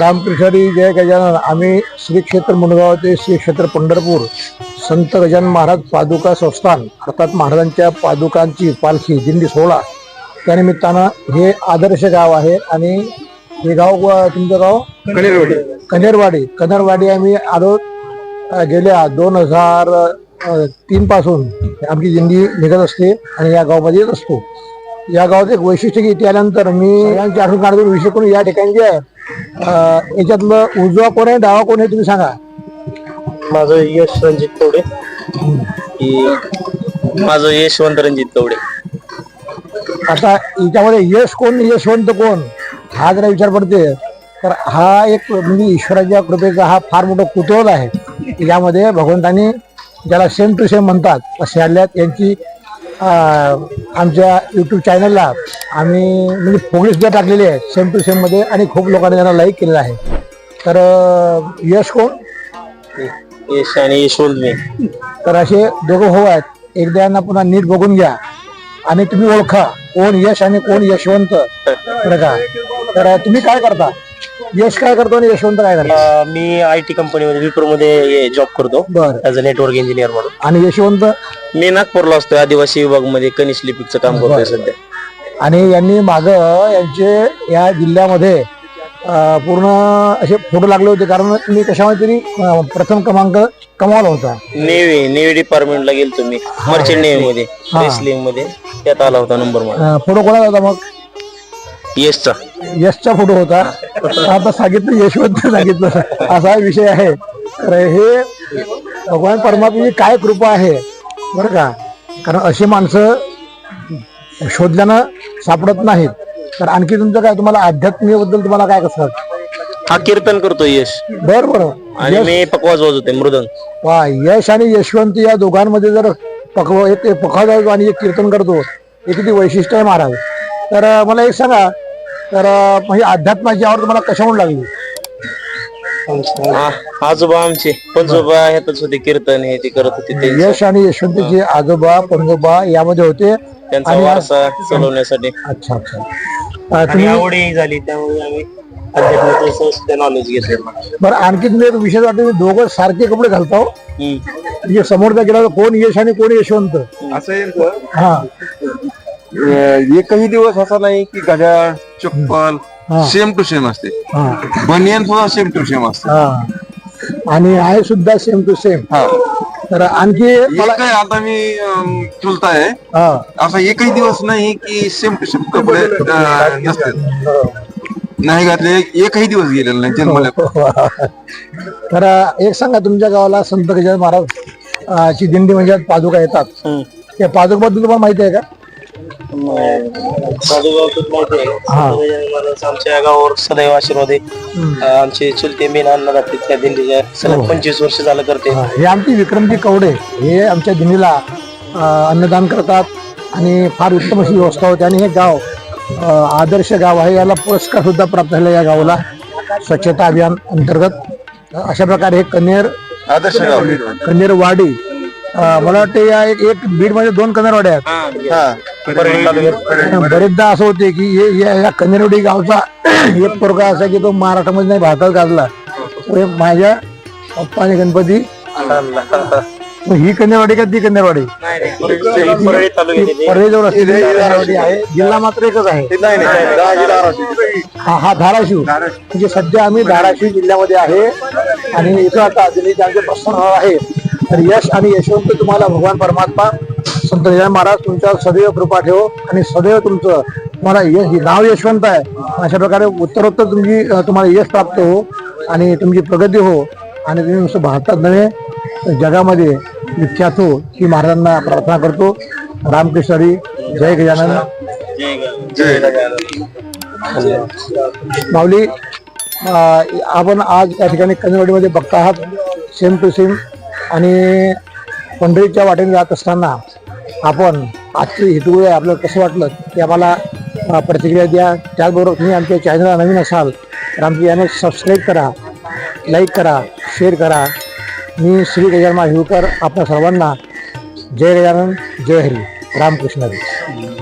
रामकृष्णारी जय गजानन. आम्ही श्री क्षेत्र मुनगाव ते श्री क्षेत्र पंढरपूर संत गजानन महाराज पादुका संस्थान अर्थात महाराजांच्या पादुकांची पालखी दिंडी सोहळा. त्यानिमित्तानं हे आदर्श गाव आहे आणि हे गाव तुमचं गाव? कनेरवाडी. कनेरवाडी. कनेरवाडी आम्ही आलो गेल्या दोन हजार तीन पासून. आमची दिंडी निघत असते आणि या गावामध्ये येत असतो. या गावात एक वैशिष्ट्य की इथे आल्यानंतर मी आठवण काढतो विषय करून या ठिकाणी जे आहे याच्यातलं उजवा कोण आहे डावा कोण आहे तुम्ही सांगा. माझं यश रणजित कवडे. माझं यशवंत रणजित कवडे. आता याच्यामध्ये यश कोण यशवंत कोण हा जरा विचार पडते. तर हा एक म्हणजे ईश्वराच्या कृपेचा हा फार मोठा कुतूहल आहे. यामध्ये भगवंतानी ज्याला सेम टू सेम म्हणतात असे आल्यात. यांची आमच्या युट्यूब चॅनलला आम्ही म्हणजे फोगडी सुद्धा टाकलेली आहे सेम टू सेममध्ये आणि खूप लोकांनी त्यांना लाईक केलेलं आहे. तर यश कोण? यश आणि यशवंत मी तर असे दोघं भाऊ आहेत. एकदा यांना पुन्हा नीट बघून घ्या. आणि तुम्ही ओळखा कोण यश आणि कोण यशवंत. बरं का? तर तुम्ही काय करता? यश काय करतो आणि यशवंत काय करतो? अं, मी आय टी कंपनीमध्ये विप्रो मध्ये जॉब करतो. बर. ऍज अ नेटवर्क इंजिनियर म्हणून. आणि यशवंत? मी नागपूरला असतोय आदिवासी विभागमध्ये कनिष्ठ लिपिकचं काम करतोय सध्या. आणि यांनी माग यांचे या जिल्ह्यामध्ये अं, पूर्ण असे फोटो लागले होते. कारण मी कशामध्ये तरी अं, प्रथम क्रमांक कमावला होता. नेव्ही नेव्ही डिपार्टमेंटला गेलो तुम्ही मर्चंट नेव्ही मध्ये रेसलिंगमध्ये. त्यात आला होता नंबर मला अं, फोटो कोणाचा होता मग? यशचा यशचा फोटो होता. आता सांगितलं यशवंत सांगितलं. असा विषय आहे. तर हे भगवान परमात्म्याची काय कृपा आहे बरं का? कारण अशी माणसं शोधल्यानं सापडत नाहीत. तर आणखी तुमचं काय? तुम्हाला अध्यात्मीबद्दल तुम्हाला काय कसं हा कीर्तन करतो यश. बर बरं. आणि मी पकवाज वाजवते मृदंग. वा यश आणि यशवंत या दोघांमध्ये जर पकव एक पखाव आणि एक कीर्तन करतो हे किती वैशिष्ट्य आहे महाराज. तर मला एक सांगा. तर म्हणजे अध्यात्माची आवड तुम्हाला कशामुळे लागली? आ- आजोबा आमचे. पंजोबा ह्यातच होते कीर्तन हे ते करत होते ते. यश आणि यशवंतचे आजोबा पंजोबा यामध्ये होते. त्यांचा आणि वारसा चालवण्यासाठी. अच्छा अच्छा. अं, आणि तुम्ही आवडही झाली त्यामुळे आम्ही अध्यात्माचं नॉलेज घेतलं बरं आणखी तुम्ही एक विषय वाटतं तुम्ही दोघं सारखे कपडे घालता हो हम्म. म्हणजे समोरचा गेला कोण यश आणि कोण यशवंत? असं आहे हा. अं, एकही दिवस असा नाही की घड्याळ चप्पल हा. सेम टू सेम असते. हा. बनियन सुद्धा सेम टू सेम असते. हा. आणि आहे सुद्धा सेम टू सेम हा. तर आणखी मला आता मी अं, चुलता आहे. हा. असा एकही दिवस नाही की सेम टू सेम कपडे अं, नसते नाही घातले एकही दिवस गेलेला नाही जन्मल्या तर एक सांगा तुमच्या गावाला संत गजानन महाराज अं, ची दिंडी म्हणजे पादुका येतात. त्या पादुकाबद्दल तुम्हाला माहिती आहे का? आमच्या गावावर सदैव आशीर्वाद आहे. आमचे चुलते मेन अन्न त्या दिंडीच्या. सलग पंचवीस वर्ष झालं करते. हा, हे आमची विक्रमजी कवडे हे आमच्या दिंडीला अन्नदान करतात आणि फार उत्तम अशी व्यवस्था होते. आणि हे गाव आदर्श गाव आहे. याला पुरस्कार सुद्धा प्राप्त झाला या गावाला. स्वच्छता अभियान अंतर्गत. अशा प्रकारे हे कन्हेर आदर्श अं, मला वाटते या एक एक बीडमध्ये दोन कन्हेरवाड्या आहेत. हा बरेचदा असं होते की हे- या या गावचा एक पोरगा असा की तो महाराष्ट्रामध्ये नाही भारतात गाजला. तो एक माझ्या पप्पाने गणपती मग ही कन्हेरवाडी का ती येते. परळीजवळ असलेली आहे. जिल्हा. मात्र एकच आहे. हा हा धाराशिव. म्हणजे सध्या आम्ही धाराशिव जिल्ह्यामध्ये आहे. आणि इथं आता दिल्लीचे आमचे प्रस्थान होणार आहे. तर यश आणि यशवंत तुम्हाला भगवान परमात्मा संत गजानन महाराज तुमच्या सदैव कृपा ठेवो आणि सदैव तुमचं तुम्हाला यश नाव यशवंत आहे. अशा प्रकारे उत्तरोत्तर तुमची तुम्हाला यश प्राप्त हो आणि तुमची प्रगती हो आणि तुम्ही नुसतं भारतात नव्हे जगामध्ये विख्यात हो ही महाराजांना प्रार्थना करतो. रामकृष्ण हरी जय गजानन. माऊली आपण आज या ठिकाणी कन्नडमध्ये बघता आहात. सेम टू सेम आणि पंढरीच्या वाटेने जात असताना आपण आजची हेतू आहे आपल्याला कसं वाटलं ते आम्हाला प्रतिक्रिया द्या. त्याचबरोबर तुम्ही आमच्या चॅनलला नवीन असाल तर आमची चॅनल सबस्क्राईब करा लाईक करा शेअर करा. मी श्री गजानन हिवकर आपल्या सर्वांना जय गजानन जय हरी. रामकृष्ण. हरी